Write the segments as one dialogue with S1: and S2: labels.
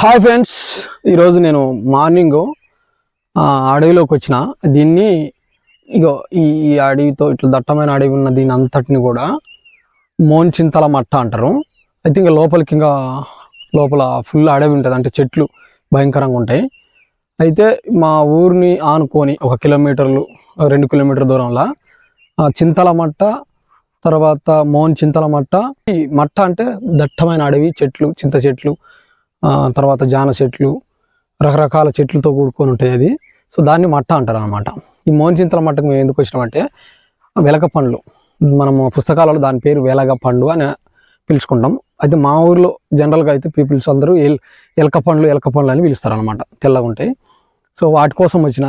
S1: Hi friends ఈరోజు నేను morning అడవిలోకి వచ్చిన. దీన్ని ఇగో ఈ అడవితో ఇట్లా దట్టమైన అడవి ఉన్న దీని అంతటిని కూడా మోన్చింతల మట్ట అంటారు. అయితే ఇంకా లోపలికి ఇంకా లోపల ఫుల్ అడవి ఉంటుంది అంటే చెట్లు భయంకరంగా ఉంటాయి. అయితే మా ఊరిని ఆనుకొని ఒక కిలోమీటర్లు రెండు కిలోమీటర్ దూరంలో ఆ చింతల మట్ట తర్వాత మోన్ చింతల మట్ట. ఈ మట్ట అంటే దట్టమైన అడవి చెట్లు చింత చెట్లు తర్వాత జాన చెట్లు రకరకాల చెట్లతో కూడుకొని ఉంటాయి అది. సో దాన్ని మట్ట అంటారు అనమాట ఈ మోన్చింతల మట్టకు మేము ఎందుకు వచ్చినామంటే వెలగ పండ్లు. మనము పుస్తకాలలో దాని పేరు వెలగ పండు అని పిలుచుకుంటాం. అయితే మా ఊర్లో జనరల్గా అయితే పీపుల్స్ అందరూ ఎల్ ఎలక పండ్లు ఎలక పండ్లు అని పిలుస్తారు అనమాట తెల్లగా ఉంటాయి. సో వాటి కోసం వచ్చిన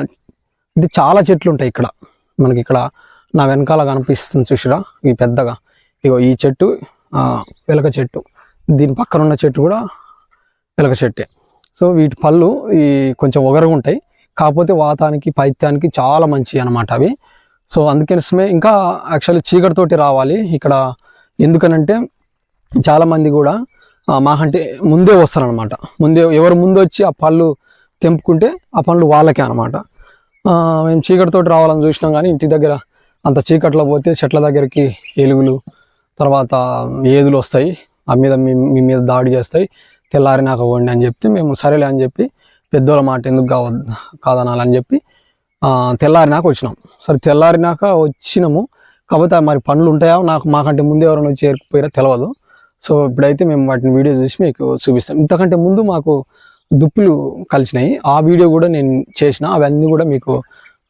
S1: ఇది చాలా చెట్లు ఉంటాయి ఇక్కడ. మనకి ఇక్కడ నా వెనకాల కనిపిస్తుంది చూసిరా? ఈ పెద్దగా. ఇగో ఈ చెట్టు వెలక చెట్టు. దీని పక్కన ఉన్న చెట్టు కూడా ఎలక చెట్టే. సో వీటి పళ్ళు ఈ కొంచెం ఒగరుగా ఉంటాయి. కాకపోతే వాతానికి పైత్యానికి చాలా మంచి అనమాట అవి. సో అందుకనిసమే ఇంకా యాక్చువల్లీ చీకటితోటి రావాలి. ఇక్కడ ఎందుకనంటే చాలామంది కూడా మాకంటే ముందే వస్తారనమాట ముందే ఎవరు ముందు వచ్చి ఆ పళ్ళు తెంపుకుంటే ఆ పళ్ళు వాళ్ళకే అనమాట మేము చీకటితోటి రావాలని చూసినాం కానీ ఇంటి దగ్గర అంత చీకట్లో పోతే చెట్ల దగ్గరికి ఎలుగులు తర్వాత ఏదులు వస్తాయి. ఆ మీద మీ మీద దాడి చేస్తాయి. తెల్లారినాక వండి అని చెప్తే మేము సరేలే అని చెప్పి పెద్దోళ్ళ మాట ఎందుకు కావద్దు కాదనాలని చెప్పి తెల్లారినాక వచ్చినాం. సరే తెల్లారినాక వచ్చినాము. కాకపోతే మరి పనులు ఉంటాయా? నాకు మాకంటే ముందు ఎవరైనా వచ్చి ఏర్పోయారో తెలియదు సో ఇప్పుడైతే మేము వాటిని వీడియో చూసి మీకు చూపిస్తాం. ఇంతకంటే ముందు మాకు దుప్పులు కలిసినాయి. ఆ వీడియో కూడా నేను చేసిన. అవన్నీ కూడా మీకు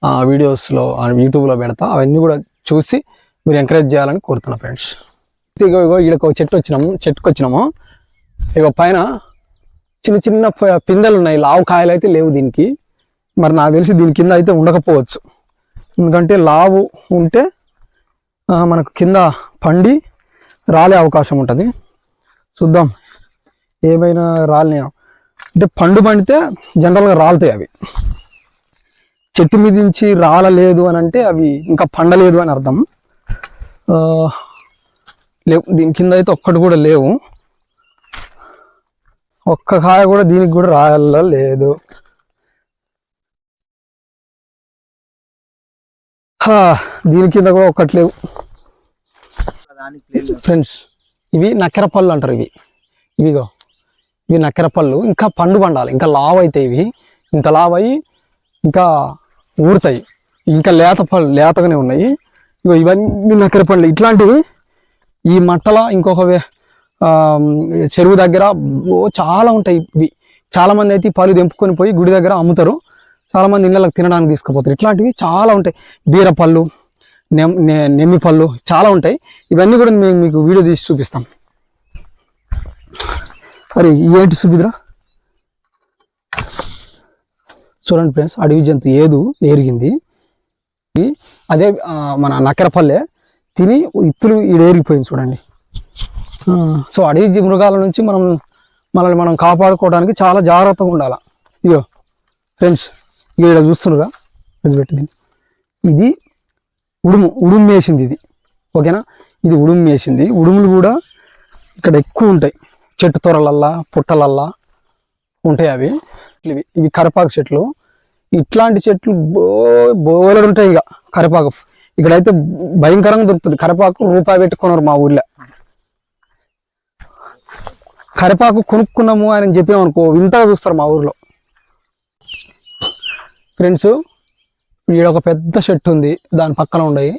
S1: ఆ వీడియోస్లో యూట్యూబ్లో పెడతా. అవన్నీ కూడా చూసి మీరు ఎంకరేజ్ చేయాలని కోరుతున్నా ఫ్రెండ్స్. ఇగో ఇగో ఒక చెట్టు వచ్చినాము. చెట్టుకు వచ్చినాము ఇగో పైన చిన్న చిన్న పిందెలు ఉన్నాయి లావు కాయలు అయితే లేవు దీనికి. మరి నాకు తెలిసి దీని కింద అయితే ఉండకపోవచ్చు. ఎందుకంటే లావు ఉంటే మనకు కింద పండి రాలే అవకాశం ఉంటుంది. చూద్దాం. ఏమైనా రాలే అంటే పండు పండితే జనరల్గా రాలుతాయి అవి. చెట్టు మీద నుంచి రాలలేదు అని అంటే అవి ఇంకా పండలేదు అని అర్థం. లేవు. దీని కింద అయితే ఒక్కటి కూడా లేవు. ఒక్క కాయ కూడా దీనికి కూడా రాయాల లేదు. దీని కింద కూడా ఒక్కటి లేవు. ఫ్రెండ్స్ ఇవి నక్కెర పళ్ళు అంటారు ఇవి. ఇవిగో ఇవి నక్కెర పళ్ళు. ఇంకా పండు పండాలి. ఇంకా లావ్ అవుతాయి ఇవి. ఇంత లావ్ అయ్యి ఇంకా ఊరుతాయి. ఇంకా లేత పళ్ళు లేతగానే ఉన్నాయి. ఇగో ఇవన్నీ నక్కెర పళ్ళు ఇట్లాంటివి ఈ మట్టల ఇంకొక చెరువు దగ్గర చాలా ఉంటాయి ఇవి. చాలామంది అయితే ఈ పళ్ళు తెంపుకొని పోయి గుడి దగ్గర అమ్ముతారు. చాలామంది ఇళ్ళకి తినడానికి తీసుకుపోతారు. ఇట్లాంటివి చాలా ఉంటాయి. బీరపళ్ళు నెమ్ నె- నెమ్మి పళ్ళు చాలా ఉంటాయి. ఇవన్నీ కూడా మేము మీకు వీడియో తీసి చూపిస్తాం. అరే ఏంటి సుభిద్ర? చూడండి ఫ్రెండ్స్ అడవి జంతు ఏదు ఏరిగింది. అదే మన నక్కరపల్లె తిని ఇత్తులు ఈడేరిగిపోయింది చూడండి. సో అడవి మృగాల నుంచి మనం మనల్ని మనం కాపాడుకోవడానికి చాలా జాగ్రత్తగా ఉండాలి. ఇగో ఫ్రెండ్స్ ఇక ఇక్కడ చూస్తున్నారుగా ఇది పెట్టింది. ఇది ఉడుము ఉడుము వేసింది ఇది. ఓకేనా? ఇది ఉడుము వేసింది. ఉడుములు కూడా ఇక్కడ ఎక్కువ ఉంటాయి. చెట్టు తొరలల్లా పుట్టలల్లా ఉంటాయి అవి. ఇవి ఇవి కరపాకు చెట్లు. ఇట్లాంటి చెట్లు బో బోలెడు ఉంటాయి ఇక కరపాకు. ఇక్కడైతే భయంకరంగా దొరుకుతుంది. కరపాకు రూపాయి పెట్టుకున్నారు మా ఊర్లో. కరిపాకు కొనుక్కున్నాము అని చెప్పామనుకో వింతగా చూస్తారు మా ఊర్లో. ఫ్రెండ్స్ ఈడ ఒక పెద్ద చెట్టు ఉంది దాని పక్కన ఉండయి.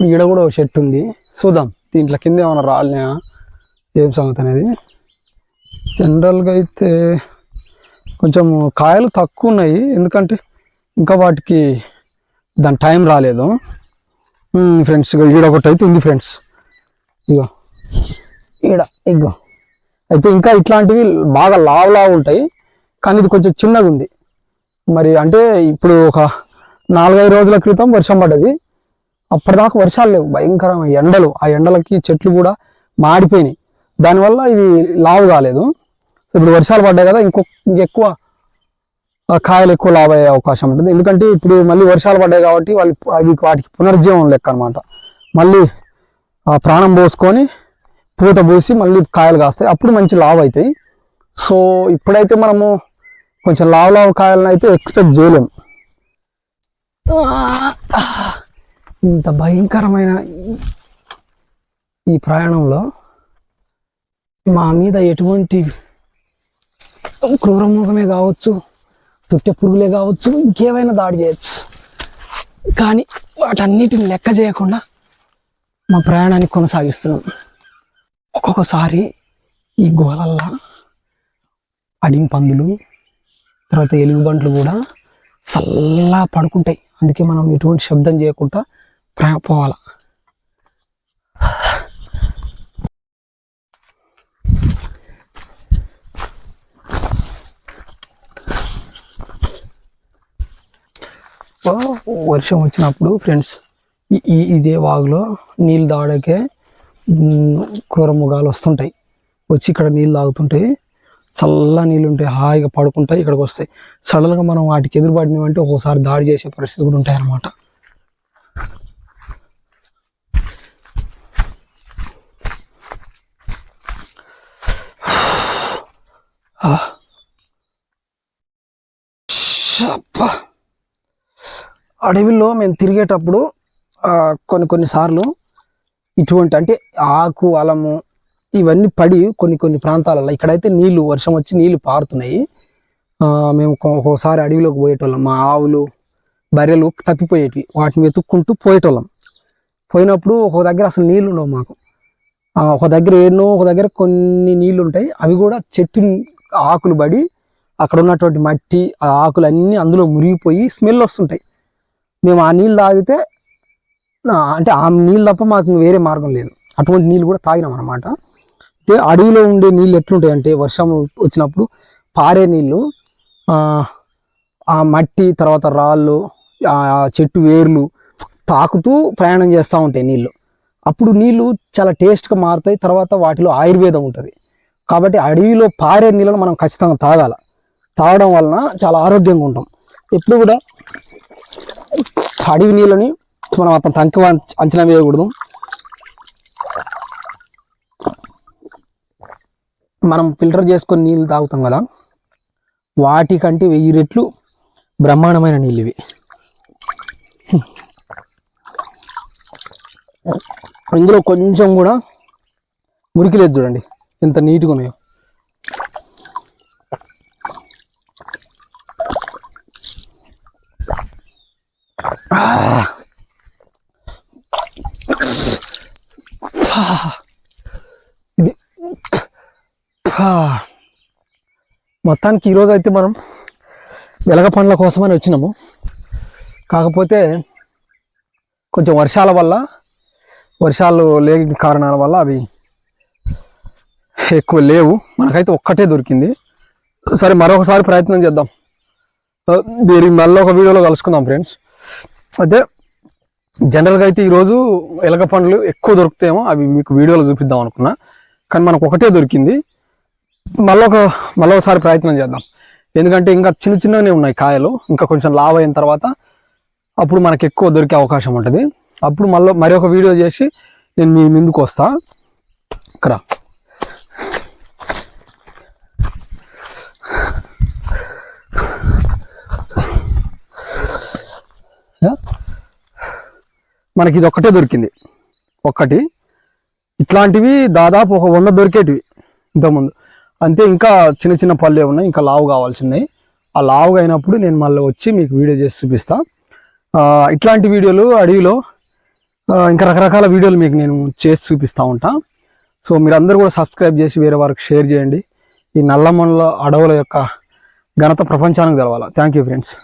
S1: ఈడ కూడా ఒక చెట్టు ఉంది. చూద్దాం దీంట్లో కింద ఏమైనా రాలినా ఏం సంగతి అనేది. జనరల్గా అయితే కొంచెం కాయలు తక్కువ ఉన్నాయి ఎందుకంటే ఇంకా వాటికి దాని టైం రాలేదు. ఫ్రెండ్స్ ఈడ ఒకటి అయితే ఉంది ఫ్రెండ్స్. ఇగో ఈడ ఇగో. అయితే ఇంకా ఇట్లాంటివి బాగా లావు లావ్ ఉంటాయి. కానీ ఇది కొంచెం చిన్నగా ఉంది మరి అంటే ఇప్పుడు ఒక నాలుగైదు రోజుల క్రితం వర్షం పడ్డది. అప్పటిదాకా వర్షాలు లేవు. భయంకరమైన ఎండలు. ఆ ఎండలకి చెట్లు కూడా మాడిపోయినాయి. దానివల్ల ఇవి లావు కాలేదు. ఇప్పుడు వర్షాలు పడ్డాయి కదా ఇంకొక ఎక్కువ కాయలు ఎక్కువ లావు అయ్యే అవకాశం ఉంటుంది. ఎందుకంటే ఇప్పుడు మళ్ళీ వర్షాలు పడ్డాయి కాబట్టి వాళ్ళు అవి వాటికి పునర్జీవం లెక్క అనమాట మళ్ళీ ఆ ప్రాణం పోసుకొని పూత పూసి మళ్ళీ కాయలు కాస్తాయి. అప్పుడు మంచి లావు అవుతాయి సో ఇప్పుడైతే మనము కొంచెం లావు లావు కాయలను అయితే ఎక్స్పెక్ట్ చేయలేము ఇంత భయంకరమైన ఈ- ప్రయాణంలో మా మీద ఎటువంటి క్రూరమృగమే కావచ్చు తుట్టె పురుగులే కావచ్చు ఇంకేమైనా దాడి చేయొచ్చు. కానీ వాటన్నిటిని లెక్క చేయకుండా మా ప్రయాణాన్ని కొనసాగిస్తున్నాం. ఒక్కొక్కసారి ఈ గోలల్లా అడింపందులు తర్వాత ఎలుగుబంట్లు కూడా చల్లా పడుకుంటాయి. అందుకే మనం ఎటువంటి శబ్దం చేయకుండా ప్రయా పోవాలా. వర్షం వచ్చినప్పుడు ఫ్రెండ్స్ ఈ ఈ- ఇదే వాగులో నీళ్ళు దాడకే మ్, క్రూర వస్తుంటాయి. వచ్చి ఇక్కడ నీళ్ళు తాగుతుంటాయి చల్ల నీళ్ళు ఉంటాయి హాయిగా పడుకుంటాయి ఇక్కడికి వస్తాయి. సడన్గా మనం వాటికి ఎదురుపడినామంటే ఒక్కోసారి దాడి చేసే పరిస్థితి కూడా ఉంటాయి అన్నమాట. అడవిలో మేము తిరిగేటప్పుడు కొన్ని కొన్ని సార్లు ఇటువంటి అంటే ఆకు అలము ఇవన్నీ పడి కొన్ని కొన్ని ప్రాంతాలలో ఇక్కడైతే నీళ్ళు వర్షం వచ్చి నీళ్ళు పారుతున్నాయి. మేము ఒకసారి అడవిలోకి పోయేటోళ్ళం. మా ఆవులు బర్రెలు తప్పిపోయేటివి. వాటిని వెతుక్కుంటూ పోయేటోళ్ళం. పోయినప్పుడు ఒక దగ్గర అసలు నీళ్ళు ఉండవు మాకు. ఒక దగ్గర ఎన్నో ఒక దగ్గర కొన్ని నీళ్ళు ఉంటాయి. అవి కూడా చెట్టు ఆకులు పడి అక్కడ ఉన్నటువంటి మట్టి ఆ ఆకులు అన్నీ అందులో మురిగిపోయి స్మెల్ వస్తుంటాయి. మేము ఆ నీళ్ళు తాగితే అంటే ఆ నీళ్ళు తప్ప మాకు వేరే మార్గం లేదు. అటువంటి నీళ్ళు కూడా తాగినాం అనమాట అయితే అడవిలో ఉండే నీళ్ళు ఎట్లుంటాయి అంటే వర్షం వచ్చినప్పుడు పారే నీళ్ళు ఆ, ఆ మట్టి తర్వాత రాళ్ళు ఆ చెట్టు వేర్లు తాకుతూ ప్రయాణం చేస్తూ ఉంటాయి నీళ్ళు. అప్పుడు నీళ్ళు చాలా టేస్ట్గా మారుతాయి తర్వాత వాటిలో ఆయుర్వేదం ఉంటుంది. కాబట్టి అడవిలో పారే నీళ్ళను మనం ఖచ్చితంగా తాగాల. తాగడం వలన చాలా ఆరోగ్యంగా ఉంటాం. ఎప్పుడు కూడా అడవి నీళ్ళని మనం అంత తక్కువ అంచనా వేయకూడదు. మనం ఫిల్టర్ చేసుకొని నీళ్ళు తాగుతాం కదా వాటికంటే వెయ్యి రెట్లు బ్రహ్మాండమైన నీళ్ళు ఇవి ఇందులో కొంచెం కూడా మురికి లేదు చూడండి ఎంత నీట్గా ఉన్నాయో. Ah. మొత్తానికి ఈరోజు అయితే మనం వెలగ పండ్ల కోసమని వచ్చినాము. కాకపోతే కొంచెం వర్షాల వల్ల వర్షాలు లేని కారణాల వల్ల అవి ఎక్కువ లేవు. మనకైతే ఒక్కటే దొరికింది. సరే మరొకసారి ప్రయత్నం చేద్దాం. మీరు మళ్ళీ ఒక వీడియోలో కలుసుకుందాం ఫ్రెండ్స్ అయితే జనరల్గా అయితే ఈరోజు ఎలక పండ్లు ఎక్కువ దొరుకుతాయేమో అవి మీకు వీడియోలో చూపిద్దాం అనుకున్నా. కానీ మనకు ఒకటే దొరికింది. మళ్ళీ ఒక మళ్ళీ ఒకసారి ప్రయత్నం చేద్దాం. ఎందుకంటే ఇంకా చిన్న చిన్నగానే ఉన్నాయి కాయలు. ఇంకా కొంచెం లావ్ అయిన తర్వాత అప్పుడు మనకు ఎక్కువ దొరికే అవకాశం ఉంటుంది. అప్పుడు మళ్ళీ మరొక వీడియో చేసి నేను మీ ముందుకు వస్తా. ఇక్కడ. మనకి ఇది ఒక్కటే దొరికింది. ఒక్కటి. ఇట్లాంటివి దాదాపు ఒక వంద దొరికేటివి ఇంతకుముందు. అంతే ఇంకా చిన్న చిన్న పళ్ళే ఉన్నాయి ఇంకా లావు కావాల్సిందే ఆ లావుగా అయినప్పుడు నేను మళ్ళీ వచ్చి మీకు వీడియో చేసి చూపిస్తా. ఇట్లాంటి వీడియోలు అడవిలో ఇంకా రకరకాల వీడియోలు మీకు నేను చేసి చూపిస్తూ ఉంటా. సో మీరందరూ కూడా సబ్స్క్రైబ్ చేసి వేరే వారికి షేర్ చేయండి. ఈ నల్లమల్ల అడవుల యొక్క ఘనత ప్రపంచానికి తెలవాలి. Thank you friends